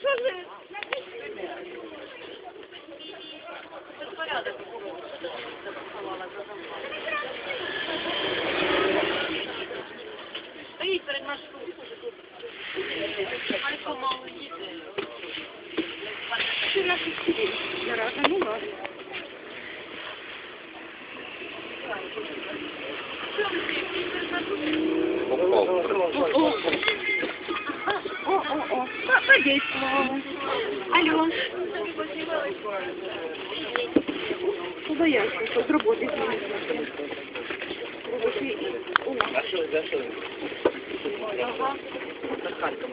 Що ж ви? Безпорядок. Стоїть перед маршрутом. Альфа мало їде. Чи наші сидіть? Зараза, ну ладно. Що ви? Що ви? О, По- подействовало. Алло. Знімати. Робочий і у нас. А що, за що? Ага. За Харком.